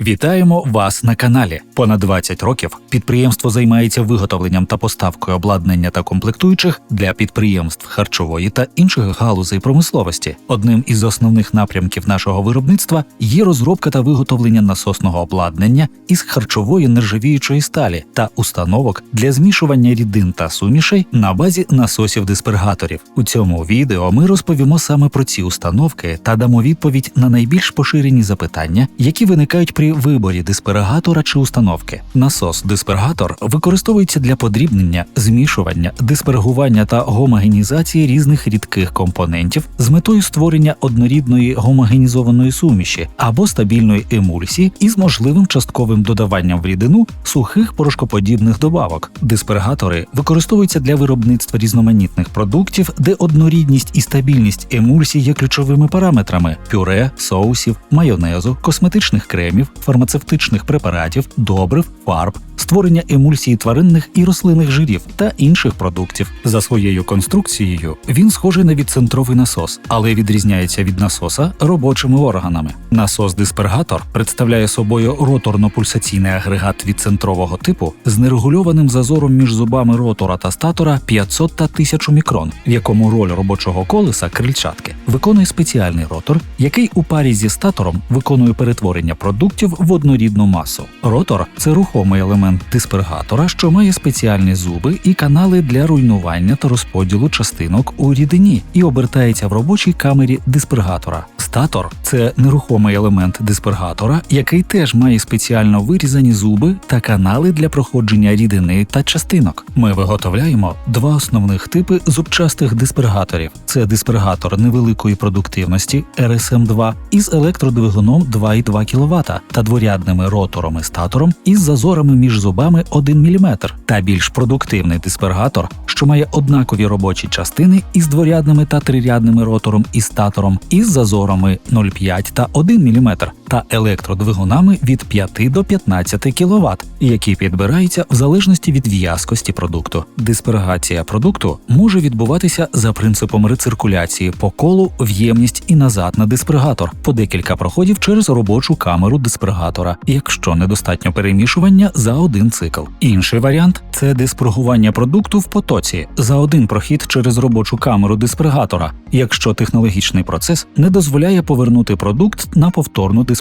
Вітаємо вас на каналі. Понад 20 років підприємство займається виготовленням та поставкою обладнання та комплектуючих для підприємств харчової та інших галузей промисловості. Одним із основних напрямків нашого виробництва є розробка та виготовлення насосного обладнання із харчової нержавіючої сталі та установок для змішування рідин та сумішей на базі насосів диспергаторів. У цьому відео ми розповімо саме про ці установки та дамо відповідь на найбільш поширені запитання, які виникають при виборі дисперегатора чи установки. Насос-диспергатор використовується для подрібнення, змішування, диспергування та гомогенізації різних рідких компонентів з метою створення однорідної гомогенізованої суміші або стабільної емульсії із можливим частковим додаванням в рідину сухих порошкоподібних добавок. Диспергатори використовуються для виробництва різноманітних продуктів, де однорідність і стабільність емульсій є ключовими параметрами пюре, соусів, майонезу, косметичних кремів, фармацевтичних препаратів, добрив, фарб, створення емульсії тваринних і рослинних жирів та інших продуктів. За своєю конструкцією він схожий на відцентровий насос, але відрізняється від насоса робочими органами. Насос-диспергатор представляє собою роторно-пульсаційний агрегат відцентрового типу з нерегульованим зазором між зубами ротора та статора 500 та 1000 мікрон, в якому роль робочого колеса крильчатки виконує спеціальний ротор, який у парі зі статором виконує перетворення продуктів в однорідну масу. Ротор це рухомий елемент диспергатора, що має спеціальні зуби і канали для руйнування та розподілу частинок у рідині і обертається в робочій камері диспергатора. Статор це нерухомий елемент диспергатора, який теж має спеціально вирізані зуби та канали для проходження рідини та частинок. Ми виготовляємо два основних типи зубчастих диспергаторів: це диспергатор невеликої продуктивності RSM2 із електродвигуном 2,2 кВт та дворядними ротором і статором із зазорами між зубами 1 мм, та більш продуктивний диспергатор, що має однакові робочі частини із дворядними та трирядними ротором і статором із зазорами 0,5 та 1 мм та електродвигунами від 5 до 15 кВт, які підбираються в залежності від в'язкості продукту. Диспергація продукту може відбуватися за принципом рециркуляції по колу в ємність і назад на диспергатор по декілька проходів через робочу камеру диспергатора, якщо недостатньо перемішування за один цикл. Інший варіант це диспергування продукту в потоці за один прохід через робочу камеру диспергатора, якщо технологічний процес не дозволяє повернути продукт на повторну диспергацію.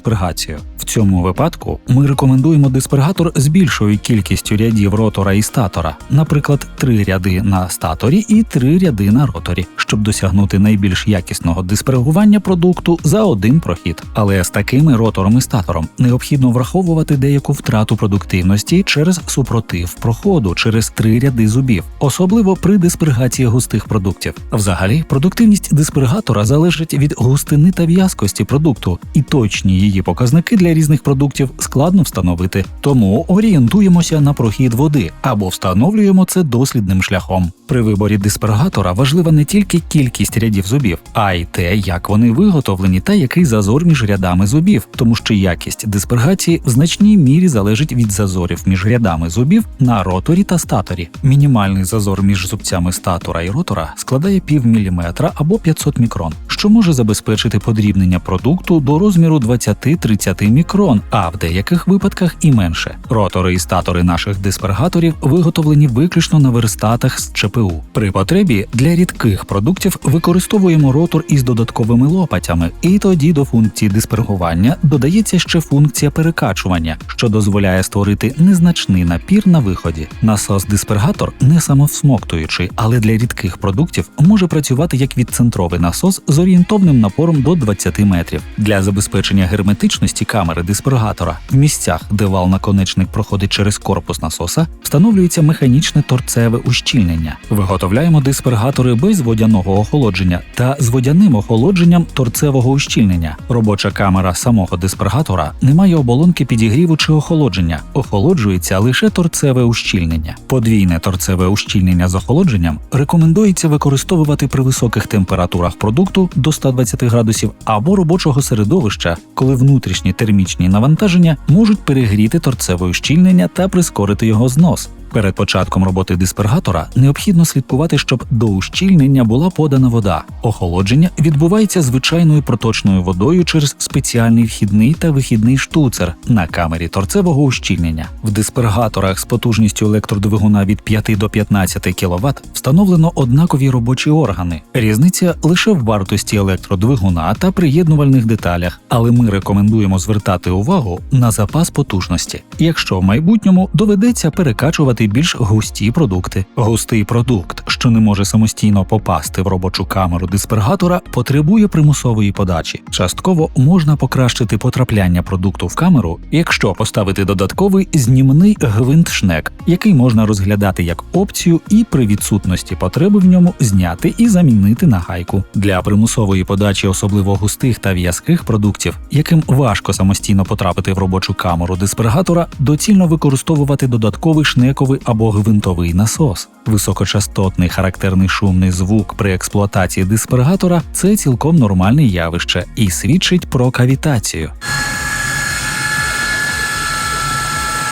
В цьому випадку ми рекомендуємо диспергатор з більшою кількістю рядів ротора і статора, наприклад, три ряди на статорі і три ряди на роторі, щоб досягнути найбільш якісного диспергування продукту за один прохід. Але з такими ротором і статором необхідно враховувати деяку втрату продуктивності через супротив проходу через три ряди зубів, особливо при диспергації густих продуктів. Взагалі, продуктивність диспергатора залежить від густини та в'язкості продукту, і точні її показники для різних продуктів складно встановити. Тому орієнтуємося на прохід води або встановлюємо це дослідним шляхом. При виборі диспергатора важлива не тільки кількість рядів зубів, а й те, як вони виготовлені та який зазор між рядами зубів, тому що якість диспергації в значній мірі залежить від зазорів між рядами зубів на роторі та статорі. Мінімальний зазор між зубцями статора і ротора складає пів міліметра або 500 мікрон, що може забезпечити подрібнення продукту до розміру 20-30 мікрон, а в деяких випадках і менше. Ротори і статори наших диспергаторів виготовлені виключно на верстатах з ЧПУ. При потребі для рідких продуктів використовуємо ротор із додатковими лопатями, і тоді до функції диспергування додається ще функція перекачування, що дозволяє створити незначний напір на виході. Насос-диспергатор не самовсмоктуючий, але для рідких продуктів може працювати як відцентровий насос з орієнтовним напором до 20 метрів. Для забезпечення герметичності камери диспергатора в місцях, де вал наконечник проходить через корпус насоса, встановлюється механічне торцеве ущільнення. Виготовляємо диспергатори без водяного охолодження та з водяним охолодженням торцевого ущільнення. Робоча камера самого диспергатора не має оболонки підігріву чи охолодження, охолоджується лише торцеве ущільнення. Подвійне торцеве ущільнення з охолодженням рекомендується використовувати при високих температурах продукту до 120 градусів або робочого середовища, коли внутрішні термічні навантаження можуть перегріти торцеве ущільнення та прискорити його знос. Перед початком роботи диспергатора необхідно слідкувати, щоб до ущільнення була подана вода. Охолодження відбувається звичайною проточною водою через спеціальний вхідний та вихідний штуцер на камері торцевого ущільнення. В диспергаторах з потужністю електродвигуна від 5 до 15 кВт встановлено однакові робочі органи. Різниця лише в вартості електродвигуна та приєднувальних деталях, але ми рекомендуємо звертати увагу на запас потужності, якщо в майбутньому доведеться перекачувати більш густі продукти. Густий продукт, що не може самостійно попасти в робочу камеру диспергатора, потребує примусової подачі. Частково можна покращити потрапляння продукту в камеру, якщо поставити додатковий знімний гвинт шнек, який можна розглядати як опцію і при відсутності потреби в ньому зняти і замінити на гайку. Для примусової подачі особливо густих та в'язких продуктів, яким важко самостійно потрапити в робочу камеру диспергатора, доцільно використовувати додатковий шнековий або гвинтовий насос. Високочастотний характерний шумний звук при експлуатації диспергатора це цілком нормальне явище і свідчить про кавітацію.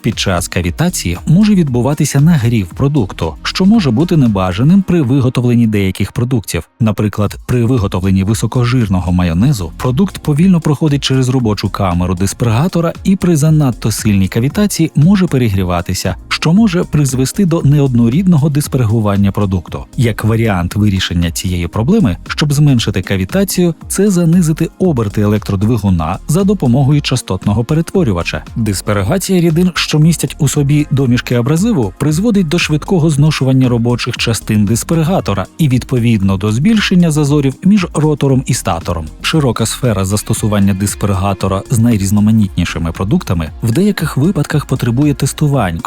Під час кавітації може відбуватися нагрів продукту, що може бути небажаним при виготовленні деяких продуктів. Наприклад, при виготовленні високожирного майонезу продукт повільно проходить через робочу камеру диспергатора і при занадто сильній кавітації може перегріватися, що може призвести до неоднорідного диспергування продукту. Як варіант вирішення цієї проблеми, щоб зменшити кавітацію, це занизити оберти електродвигуна за допомогою частотного перетворювача. Диспергація рідин, що містять у собі домішки абразиву, призводить до швидкого зношування робочих частин диспергатора і відповідно до збільшення зазорів між ротором і статором. Широка сфера застосування диспергатора з найрізноманітнішими продуктами в деяких випадках потребує тестувань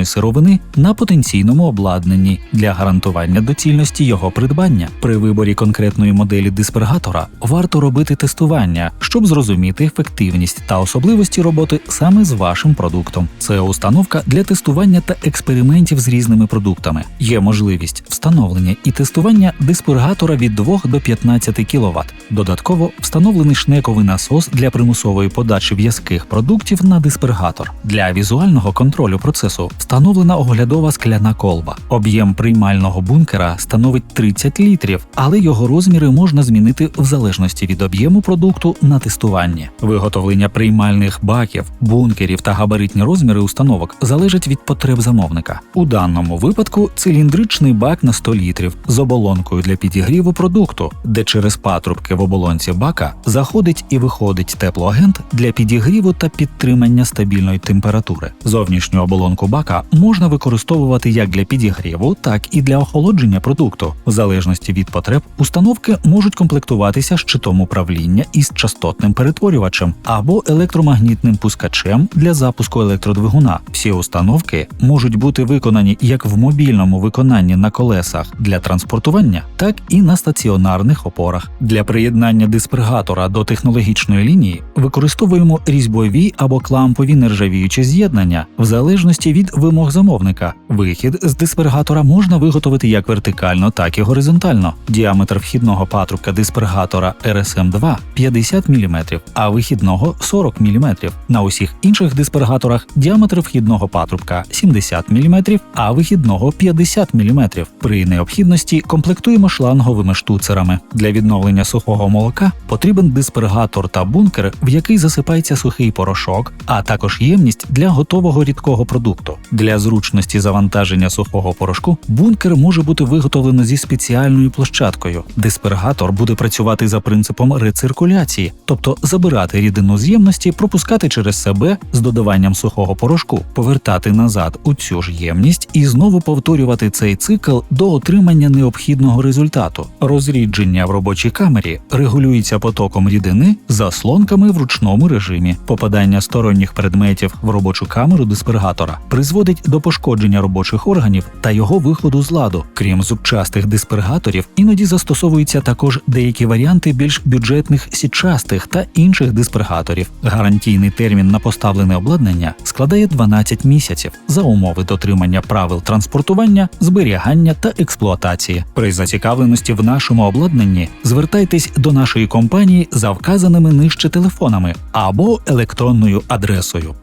конкретної сировини на потенційному обладнанні для гарантування доцільності його придбання. При виборі конкретної моделі диспергатора варто робити тестування, щоб зрозуміти ефективність та особливості роботи саме з вашим продуктом. Це установка для тестування та експериментів з різними продуктами. Є можливість встановлення і тестування диспергатора від 2 до 15 кВт. Додатково встановлений шнековий насос для примусової подачі в'язких продуктів на диспергатор. Для візуального контролю процесу встановлена оглядова скляна колба. Об'єм приймального бункера становить 30 літрів, але його розміри можна змінити в залежності від об'єму продукту на тестуванні. Виготовлення приймальних баків, бункерів та габаритні розміри установок залежать від потреб замовника. У даному випадку циліндричний бак на 100 літрів з оболонкою для підігріву продукту, де через патрубки в оболонці бака заходить і виходить теплоагент для підігріву та підтримання стабільної температури. Зовнішню оболонку бака можна використовувати як для підігріву, так і для охолодження продукту. В залежності від потреб установки можуть комплектуватися щитом управління із частотним перетворювачем або електромагнітним пускачем для запуску електродвигуна. Всі установки можуть бути виконані як в мобільному виконанні на колесах для транспортування, так і на стаціонарних опорах. Для приєднання диспергатора до технологічної лінії використовуємо різьбові або клампові нержавіючі з'єднання в залежності від вимог замовника. Вихід з диспергатора можна виготовити як вертикально, так і горизонтально. Діаметр вхідного патрубка диспергатора RSM2 50 мм, а вихідного 40 мм. На усіх інших диспергаторах діаметр вхідного патрубка 70 мм, а вихідного 50 мм. При необхідності комплектуємо шланговими штуцерами. Для відновлення сухого молока потрібен диспергатор та бункер, в який засипається сухий порошок, а також ємність для готового рідкого продукту. Для зручності завантаження сухого порошку бункер може бути виготовлено зі спеціальною площадкою. Диспергатор буде працювати за принципом рециркуляції, тобто забирати рідину з ємності, пропускати через себе з додаванням сухого порошку, повертати назад у цю ж ємність і знову повторювати цей цикл до отримання необхідного результату. Розрідження в робочій камері регулюється потоком рідини заслонками в ручному режимі. Попадання сторонніх предметів в робочу камеру диспергатора призводить до пошкодження робочих органів та його виходу з ладу. Крім зубчастих диспергаторів, іноді застосовуються також деякі варіанти більш бюджетних сітчастих та інших диспергаторів. Гарантійний термін на поставлене обладнання складає 12 місяців за умови дотримання правил транспортування, зберігання та експлуатації. При зацікавленості в нашому обладнанні звертайтесь до нашої компанії за вказаними нижче телефонами або електронною адресою.